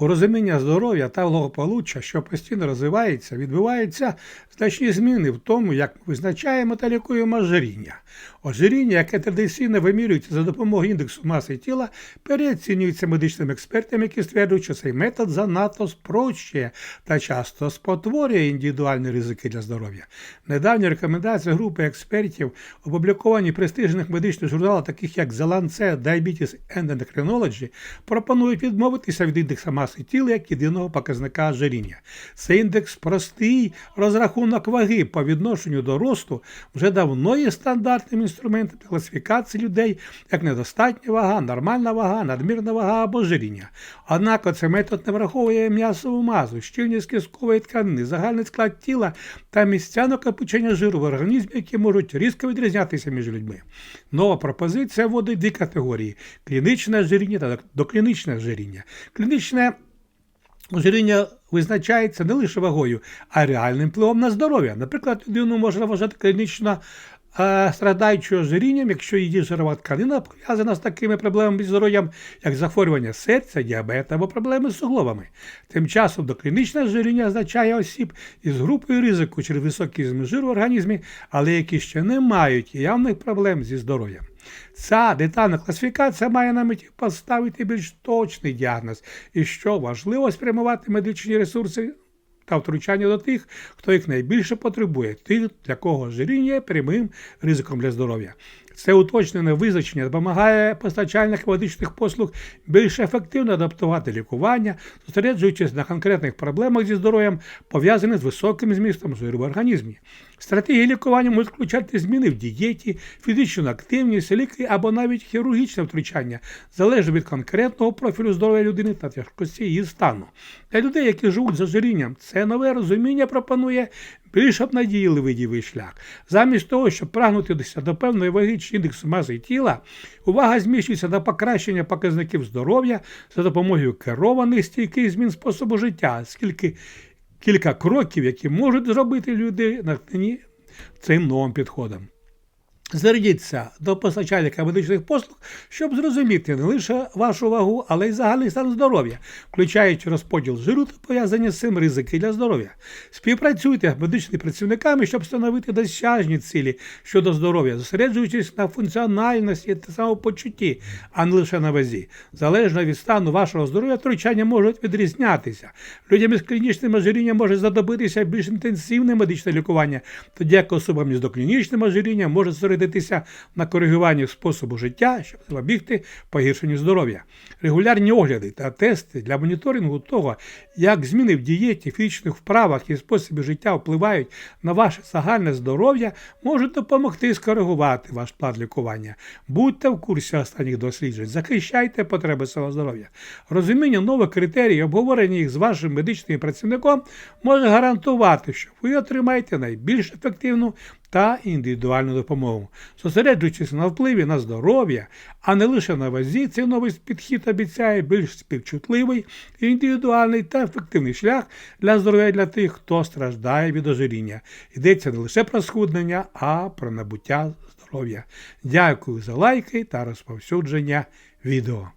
У розуміння здоров'я та благополуччя, що постійно розвивається, відбуваються значні зміни в тому, як ми визначаємо та лікуємо ожиріння. Ожиріння, яке традиційно вимірюється за допомогою індексу маси тіла, переоцінюється медичними експертами, які стверджують, що цей метод занадто спрощує та часто спотворює індивідуальні ризики для здоров'я. Недавні рекомендації групи експертів, опубліковані престижних медичних журналах, таких як The Lancet Diabetes and Endocrinology, пропонують відмовитися від індекса маси тіла як єдиного показника ожиріння. Цей індекс простий розрахунок ваги по відношенню до росту вже давно є стандартним інструментом класифікації людей як недостатня вага, нормальна вага, надмірна вага або ожиріння. Однак цей метод не враховує м'ясову мазу, щільність кісткової тканини, загальний склад тіла та місця накопичення жиру в організмі, які можуть різко відрізнятися між людьми. Нова пропозиція вводить дві категорії: клінічне ожиріння та доклінічне ожиріння. Клінічне Ожиріння визначається не лише вагою, а реальним впливом на здоров'я. Наприклад, людину можна вважати клінічно е, страдаючою ожирінням, якщо її жирова тканина пов'язана з такими проблемами здоров'ям, як захворювання серця, діабет або проблеми з суглобами. Тим часом доклінічне ожиріння означає осіб із групою ризику через високий змін жиру в організмі, але які ще не мають явних проблем зі здоров'ям. Ця детальна класифікація має на меті поставити більш точний діагноз і що важливо спрямувати медичні ресурси та втручання до тих, хто їх найбільше потребує, тих, для кого ожиріння є прямим ризиком для здоров'я. Це уточнене визначення допомагає постачальникам медичних послуг більш ефективно адаптувати лікування, зосереджуючись на конкретних проблемах зі здоров'ям, пов'язаних з високим змістом жиру в організмі. Стратегії лікування можуть включати зміни в дієті, фізичну активність, ліки або навіть хірургічне втручання, залежно від конкретного профілю здоров'я людини та тяжкості її стану. Для людей, які живуть з ожирінням, це нове розуміння пропонує більш обнадійливий дієвий шлях. Замість того, щоб прагнутися до певної ваги чи індексу маси тіла, увага зміщується на покращення показників здоров'я за допомогою керованих стійких змін способу життя, скільки кілька кроків, які можуть зробити люди натхнені цим новим підходом. Зверніться до постачальника медичних послуг, щоб зрозуміти не лише вашу вагу, але й загальний стан здоров'я, включаючи розподіл жиру та пов'язані з цим ризики для здоров'я. Співпрацюйте з медичними працівниками, щоб встановити досяжні цілі щодо здоров'я, зосереджуючись на функціональності та самопочутті, а не лише на вазі. Залежно від стану вашого здоров'я, втручання можуть відрізнятися. Людям із клінічним ожирінням може знадобитися більш інтенсивне медичне лікування, тоді як особам із доклінічним ожирінням може зосередитися на коригуванні способу життя, щоб запобігти погіршенню здоров'я. Регулярні огляди та тести для моніторингу того, як зміни в дієті, фізичних вправах і способі життя впливають на ваше загальне здоров'я, можуть допомогти скоригувати ваш план лікування. Будьте в курсі останніх досліджень, захищайте потреби свого здоров'я. Розуміння нових критерій, обговорення їх з вашим медичним працівником може гарантувати, що ви отримаєте найбільш ефективну та індивідуальну допомогу. Зосереджуючись на впливі на здоров'я, а не лише на вазі, цей новий підхід обіцяє більш співчутливий, індивідуальний та ефективний шлях для здоров'я для тих, хто страждає від ожиріння. Йдеться не лише про схуднення, а про набуття здоров'я. Дякую за лайки та розповсюдження відео.